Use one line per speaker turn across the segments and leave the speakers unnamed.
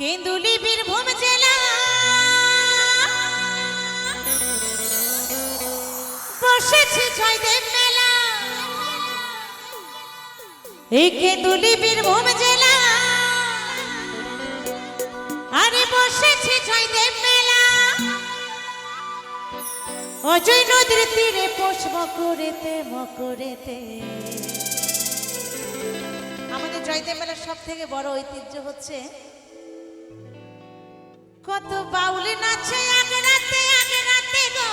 কেন্দুলি বীরভূম জেলা। বসেছে জয়দেব মেলা। এই কেন্দুলি বীরভূম জেলা। আরে বসেছে জয়দেব মেলা। অজয় নদীর তীরে পোষ মকরেতে মকরেতে। আমাদের জয়দেব মেলার সব থেকে বড় ঐতিহ্য হচ্ছে কত বাউলি নাচে আগরাতে আগরাতে গো।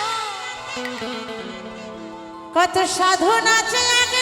কত সাধু নাচে আগ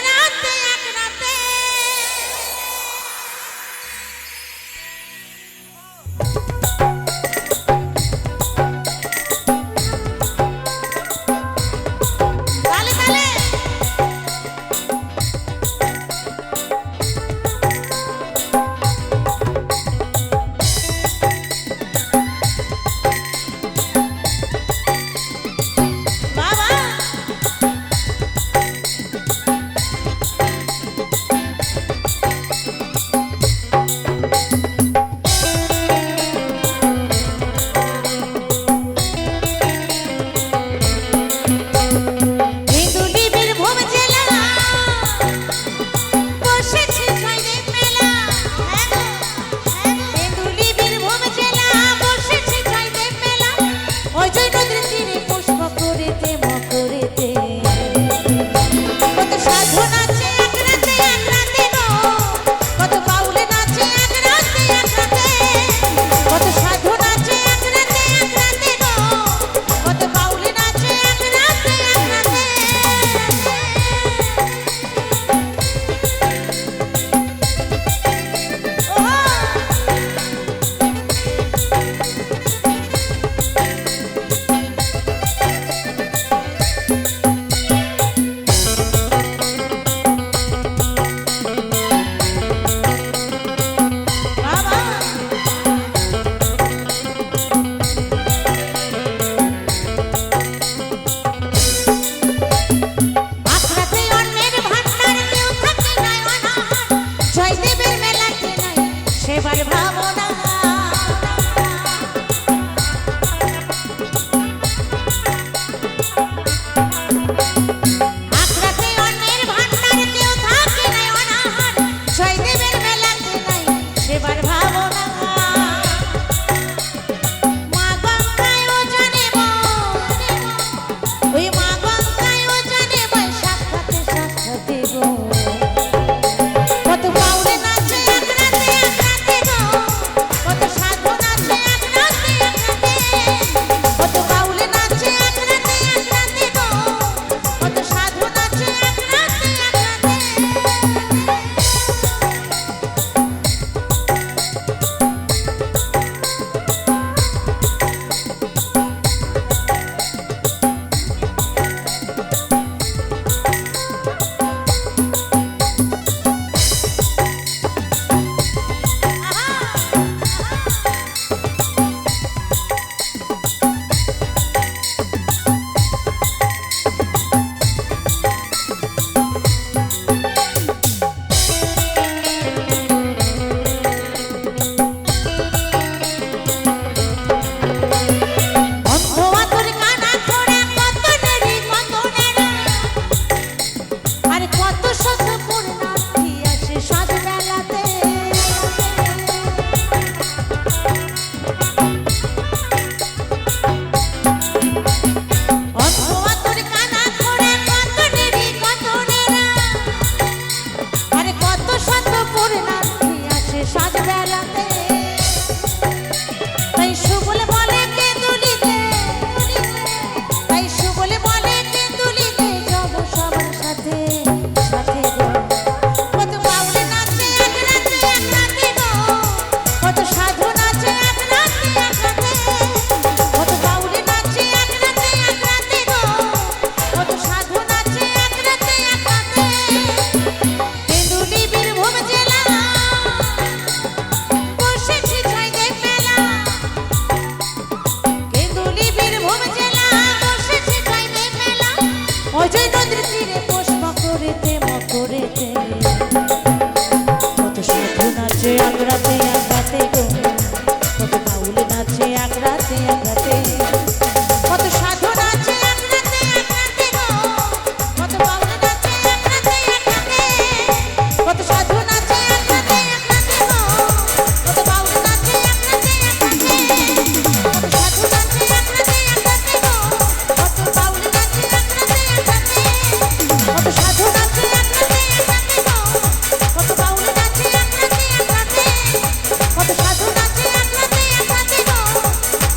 যে আগ্রাতে আগ্রা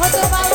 持ち